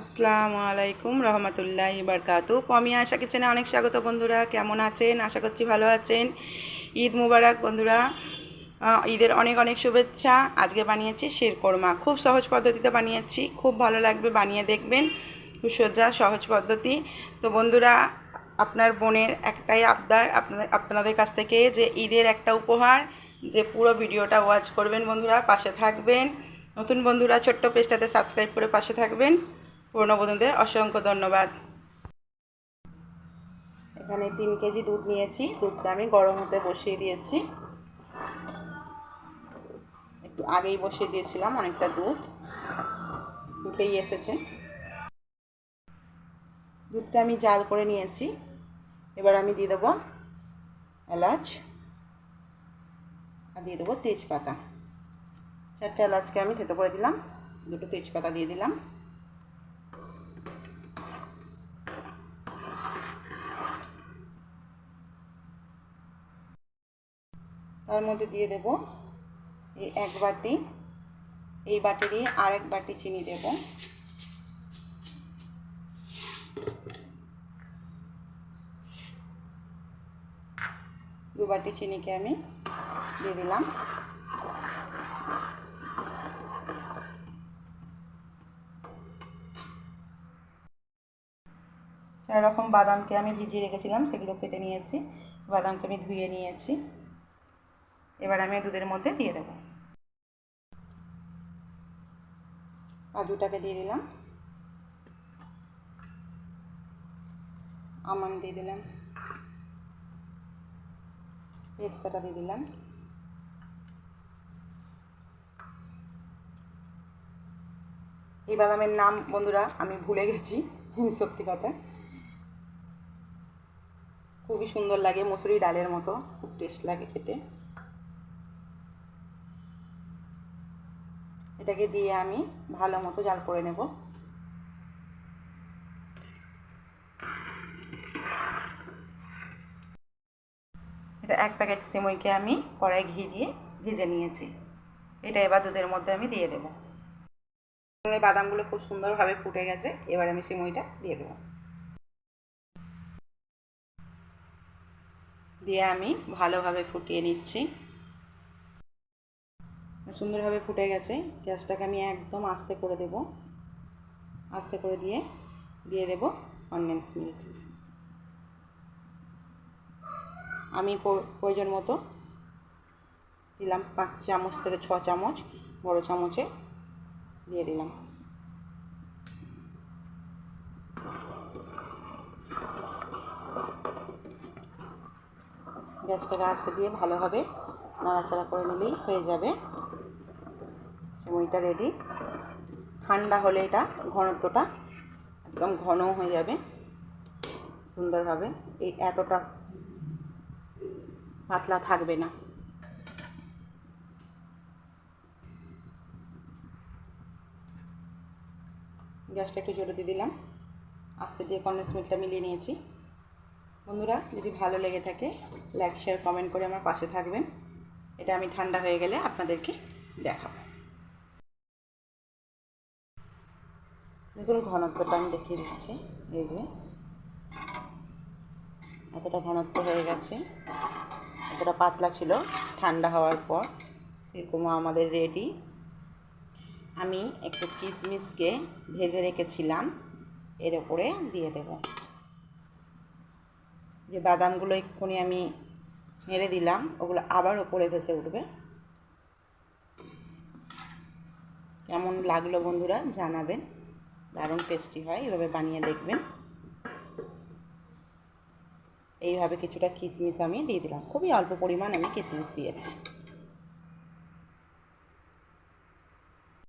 আসসালামু আলাইকুম রহমতুল্লাহ বারকাতু। পমিয়া আশা কিচেনে অনেক স্বাগত বন্ধুরা, কেমন আছেন? আশা করছি ভালো আছেন। ঈদ মুবারক বন্ধুরা। ঈদের অনেক অনেক শুভেচ্ছা। আজকে বানিয়েছি শিরকোরমা। খুব সহজ পদ্ধতিতে বানিয়েছি। খুব ভালো লাগবে বানিয়ে দেখবেন। খুব সোজা সহজ পদ্ধতি। তো বন্ধুরা, আপনার বোনের একটাই আবদার, আপনাদের আপনাদের কাছ থেকে যে ঈদের একটা উপহার, যে পুরো ভিডিওটা ওয়াচ করবেন বন্ধুরা, পাশে থাকবেন। নতুন বন্ধুরা, ছোট্ট পেজটাতে সাবস্ক্রাইব করে পাশে থাকবেন। পুরনো বন্ধুদের অসংখ্য ধন্যবাদ। এখানে তিন কেজি দুধ নিয়েছি। দুধটা আমি গরম হতে বসিয়ে দিয়েছি। একটু আগেই বসিয়ে দিয়েছিলাম অনেকটা দুধ। উঠেই এসেছে। দুধটা আমি জাল করে নিয়েছি। এবার আমি দিয়ে দেবো এলাচ আর দিয়ে দেবো তেজপাতা। চারটে এলাচকে আমি থেতো করে দিলাম। দুটো তেজপাতা দিয়ে দিলাম। তার মধ্যে দিয়ে দেব এই এক বাটি, এই বাটি বাটিরই আরেক বাটি চিনি দেব। দু বাটি চিনিকে আমি দিয়ে দিলাম। চার রকম বাদামকে আমি ভিজিয়ে রেখেছিলাম, সেগুলো কেটে নিয়েছি। বাদামকে আমি ধুয়ে নিয়েছি। এবার আমি দুধের মধ্যে দিয়ে দেবো। কাজুটাকে দিয়ে দিলাম। আমন দিয়ে দিলাম। পেস্তাটা দিয়ে দিলাম। এই বাদামের নাম, বন্ধুরা, আমি ভুলে গেছি, সত্যি কথা। খুবই সুন্দর লাগে মসুরি ডালের মতো, খুব টেস্ট লাগে খেতে। এটাকে দিয়ে আমি ভালো মতো জাল করে নেব। এটা এক প্যাকেট সিমইকে আমি কড়াই ঘি দিয়ে ভেজে নিয়েছি। এটা এবার দুধের মধ্যে আমি দিয়ে দেবো। এই বাদামগুলো খুব সুন্দরভাবে ফুটে গেছে, এবার আমি সিমইটা দিয়ে দেবো। দিয়ে আমি ভালোভাবে ফুটিয়ে নিচ্ছি। সুন্দরভাবে ফুটে গেছে। গ্যাসটাকে আমি একদম আস্তে করে দেব। আস্তে করে দিয়ে দিয়ে দেব কনডেন্স মিল্ক। আমি প্রয়োজন মতো দিলাম পাঁচ চামচ থেকে ছ চামচ, বড় চামচে দিয়ে দিলাম। গ্যাসটাকে আস্তে দিয়ে ভালোভাবে নাড়াচাড়া করে নিলেই হয়ে যাবে। সিমইটা রেডি ঠান্ডা হলে এটা ঘনত্বটা একদম ঘন হয়ে যাবে, সুন্দরভাবে। এই এতটা পাতলা থাকবে না। গ্যাসটা একটু জোরে দিয়ে দিলাম। আস্তে দিয়ে কন্ডেন্স মিল্কটা মিলিয়ে নিয়েছি। বন্ধুরা, যদি ভালো লেগে থাকে লাইক শেয়ার কমেন্ট করে আমার পাশে থাকবেন। এটা আমি ঠান্ডা হয়ে গেলে আপনাদেরকে দেখাবো। দেখুন ঘনত্বটা আমি দেখিয়ে দিচ্ছি, এই যে। এতটা ঘনত্ব হয়ে গেছে, এতটা পাতলা ছিল, ঠান্ডা হওয়ার পর সেরকম আমাদের রেডি আমি একটু কিশমিশকে ভেজে রেখেছিলাম, এর ওপরে দিয়ে দেব। যে বাদামগুলো এক্ষুনি আমি নেড়ে দিলাম, ওগুলো আবার ওপরে ভেসে উঠবে। কেমন লাগল বন্ধুরা জানাবেন। দারুণ টেস্টি হয়, এভাবে বানিয়ে দেখবেন। এইভাবে কিছুটা কিশমিশ আমি দিয়ে দিলাম। খুবই অল্প পরিমাণ আমি কিশমিশ দিয়েছি।